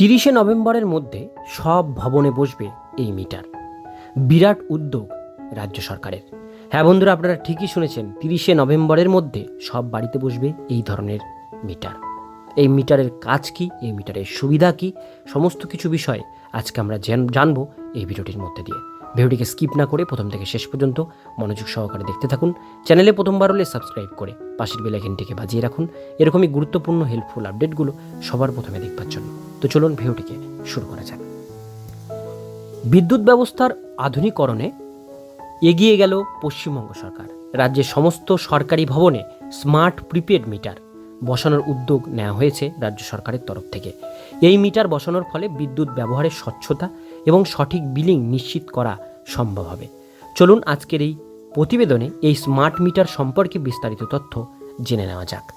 তিরিশে নভেম্বরের মধ্যে সব ভবনে বসবে এই মিটার। বিরাট উদ্যোগ রাজ্য সরকারের। হ্যাঁ বন্ধুরা, আপনারা ঠিকই শুনেছেন, তিরিশে নভেম্বরের মধ্যে সব বাড়িতে বসবে এই ধরনের মিটার। এই মিটারের কাজ কি? এই মিটারের সুবিধা কি? সমস্ত কিছু বিষয়ে আজকে আমরা জান- জানব এই ভিডিওটির মধ্যে দিয়ে। ভিডিওটিকে স্কিপ না করে প্রথম থেকে শেষ পর্যন্ত মনোযোগ সহকারে দেখতে থাকুন। চ্যানেলে প্রথমবার হলে সাবস্ক্রাইব করে পাশের বেলাইকেনটিকে বাজিয়ে রাখুন। এরকমই গুরুত্বপূর্ণ হেল্পফুল আপডেটগুলো সবার প্রথমে দেখবার জন্য। তো চলুন ভিডিওটিকে শুরু করা যাক। বিদ্যুৎ ব্যবস্থার আধুনিকরণে এগিয়ে গেল পশ্চিমবঙ্গ সরকার। রাজ্যের সমস্ত সরকারি ভবনে স্মার্ট প্রিপেড মিটার বসানোর উদ্যোগ নেওয়া হয়েছে রাজ্য সরকারের তরফ থেকে। এই মিটার বসানোর ফলে বিদ্যুৎ ব্যবহারের স্বচ্ছতা এবং সঠিক বিলিং নিশ্চিত করা সম্ভব হবে। চলুন আজকের এই প্রতিবেদনে এই স্মার্ট মিটার সম্পর্কে বিস্তারিত তথ্য জেনে নেওয়া যাক।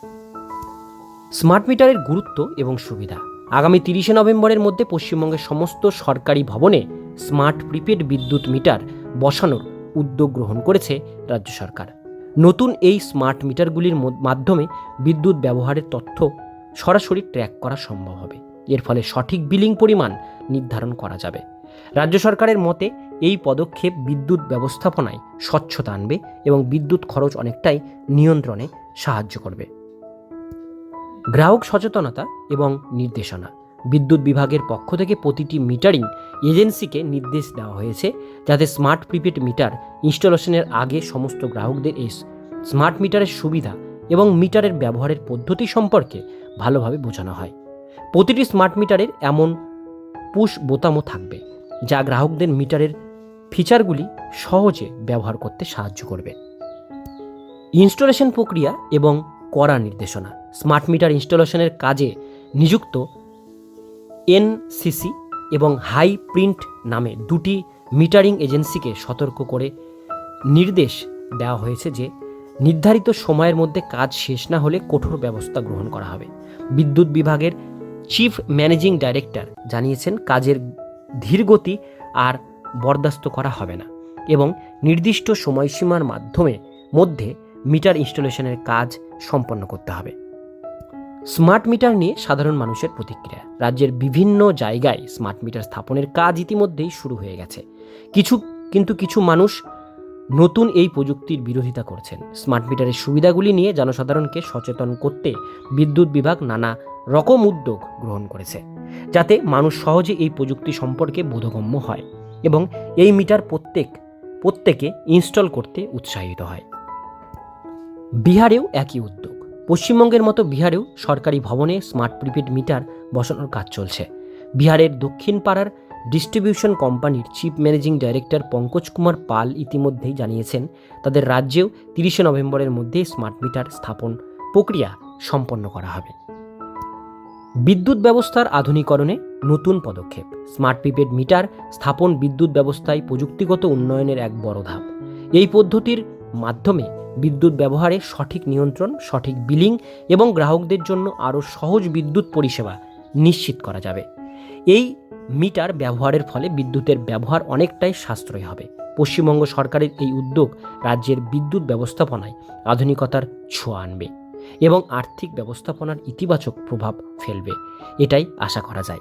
স্মার্ট মিটারের গুরুত্ব এবং সুবিধা। আগামী তিরিশে নভেম্বরের মধ্যে পশ্চিমবঙ্গের সমস্ত সরকারি ভবনে স্মার্ট প্রিপেড বিদ্যুৎ মিটার বসানোর উদ্যোগ গ্রহণ করেছে রাজ্য সরকার। নতুন এই স্মার্ট মিটারগুলির মাধ্যমে বিদ্যুৎ ব্যবহারের তথ্য সরাসরি ট্র্যাক করা সম্ভব হবে। এর ফলে সঠিক বিলিং পরিমাণ নির্ধারণ করা যাবে। রাজ্য সরকারের মতে, এই পদক্ষেপ বিদ্যুৎ ব্যবস্থাপনায় স্বচ্ছতা আনবে এবং বিদ্যুৎ খরচ অনেকটাই নিয়ন্ত্রণে সাহায্য করবে। গ্রাহক সচেতনতা এবং নির্দেশনা। বিদ্যুৎ বিভাগের পক্ষ থেকে প্রতিটি মিটারিং এজেন্সিকে নির্দেশ দেওয়া হয়েছে যাতে স্মার্ট প্রিপেড মিটার ইনস্টলেশনের আগে সমস্ত গ্রাহকদের এই স্মার্ট মিটারের সুবিধা এবং মিটারের ব্যবহারের পদ্ধতি সম্পর্কে ভালোভাবে বোঝানো হয়। প্রতিটি স্মার্ট মিটারের এমন পুশ বোতামও থাকবে। যা গ্রাহকদের মিটারের ফিচারগুলি সহজে ব্যবহার করতে সাহায্য করবে। ইনস্টলেশন প্রক্রিয়া এবং করা নির্দেশনা। স্মার্ট মিটার ইনস্টলেশনের কাজে নিযুক্ত এনসিসি এবং হাই প্রিন্ট নামে দুটি মিটারিং এজেন্সিকে সতর্ক করে নির্দেশ দেওয়া হয়েছে যে, নির্ধারিত সময়ের মধ্যে কাজ শেষ না হলে কঠোর ব্যবস্থা গ্রহণ করা হবে। বিদ্যুৎ বিভাগের চিফ ম্যানেজিং ডাইরেক্টর জানিয়েছেন, কাজের ধীরগতি আর বরদাস্ত করা হবে না এবং নির্দিষ্ট সময়সীমার মাধ্যমে মধ্যে মিটার ইনস্টলেশনের কাজ সম্পন্ন করতে হবে। স্মার্ট মিটার নিয়ে সাধারণ মানুষের প্রতিক্রিয়া। রাজ্যের বিভিন্ন জায়গায় স্মার্ট মিটার স্থাপনের কাজ ইতিমধ্যেই শুরু হয়ে গেছে। কিছু, কিন্তু কিছু মানুষ নতুন এই প্রযুক্তির বিরোধিতা করছেন। স্মার্ট মিটারের সুবিধাগুলি নিয়ে জনসাধারণকে সচেতন করতে বিদ্যুৎ বিভাগ নানা রকম উদ্যোগ গ্রহণ করেছে, যাতে মানুষ সহজে এই প্রযুক্তি সম্পর্কে বোধগম্য হয় এবং এই মিটার প্রত্যেক, প্রত্যেকে ইনস্টল করতে উৎসাহিত হয়। বিহারেও একই উদ্যোগ। পশ্চিমবঙ্গের মতো বিহারেও সরকারি ভবনে স্মার্ট প্রিপেড মিটার বসানোর কাজ চলছে। বিহারের দক্ষিণ পাড়ার ডিস্ট্রিবিউশন কোম্পানির chief managing director Pankaj Kumar Pal ইতিমধ্যেই জানিয়েছেন, তাদের রাজ্যেও তিরিশে নভেম্বরের মধ্যে স্মার্ট মিটার স্থাপন প্রক্রিয়া সম্পন্ন করা হবে। বিদ্যুৎ ব্যবস্থার আধুনিকরণে নতুন পদক্ষেপ। স্মার্ট প্রিপেড মিটার স্থাপন বিদ্যুৎ ব্যবস্থায় প্রযুক্তিগত উন্নয়নের এক বড় ধাপ। এই পদ্ধতির মাধ্যমে বিদ্যুৎ ব্যবহারে সঠিক নিয়ন্ত্রণ, সঠিক বিলিং এবং গ্রাহকদের জন্য আরও সহজ বিদ্যুৎ পরিষেবা নিশ্চিত করা যাবে। এই মিটার ব্যবহারের ফলে বিদ্যুতের ব্যবহার অনেকটাই সাশ্রয় হবে। পশ্চিমবঙ্গ সরকারের এই উদ্যোগ রাজ্যের বিদ্যুৎ ব্যবস্থাপনায় আধুনিকতার ছোঁয়া আনবে। এবং আর্থিক ব্যবস্থাপনার ইতিবাচক প্রভাব ফেলবে। এটাই আশা করা যায়।